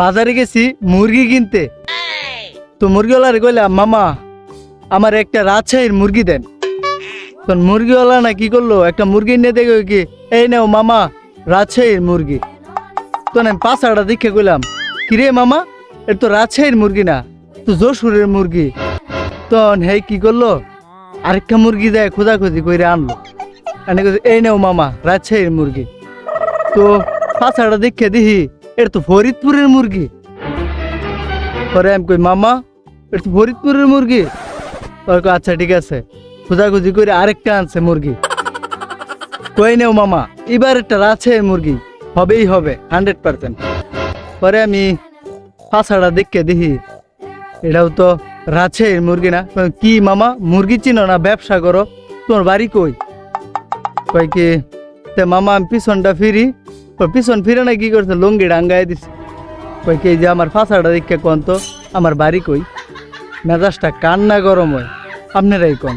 বাজারে গেছি মুরগি কিনতে। তো মুরগিওয়ালারে কইলাম মামা আমার একটা রাজশাহীর মুরগি দেন। তখন মুরগিওয়ালা না কি করল একটা মুরগি নিয়ে দেখে কি এই নাও মামা রাজশাহীর মুরগি। তো আমি পাঁচাটা দেখে কইলাম কিরে মামা এটা তো রাজশাহীর মুরগি না তো যশোরের মুরগি। তখন হে কি করল আরেকটা মুরগি দেয় খোঁজাখুঁজি করে আনলো। আনে কইছে, এই নাও মামা রাজশাহীর মুরগি। তো পাঁচাটা দেখে দেখি এটা তো ফরিদপুরের মুরগি। পরে আমি কই মামা এটা তো ফরিদপুরের মুরগি। ওর কয়, আচ্ছা ঠিক আছে। খোঁজাখুঁজি করে আরেকটা আনছে মুরগি। কই নেও মামা এবার একটা রাজশাহীর মুরগি হবেই হবে হান্ড্রেড পার্সেন্ট পরে আমি পাঁচাটা দেখে দেখি এটাও তো রাজশাহীর মুরগি না। কি মামা মুরগি চিনো না ব্যবসা করো? তোমার বাড়ি কই? কয় কি তে মামা আমি পিছনটা ফিরি পিছন ফিরে না কি করছে? লুঙ্গি ডাঙ্গাই দিছে। কই, কে যে আমার ফাঁসাটা দেখে কন তো? আমার বাড়ি কই? মেজাজটা কান্না গরম হয়? আপনারাই কোন?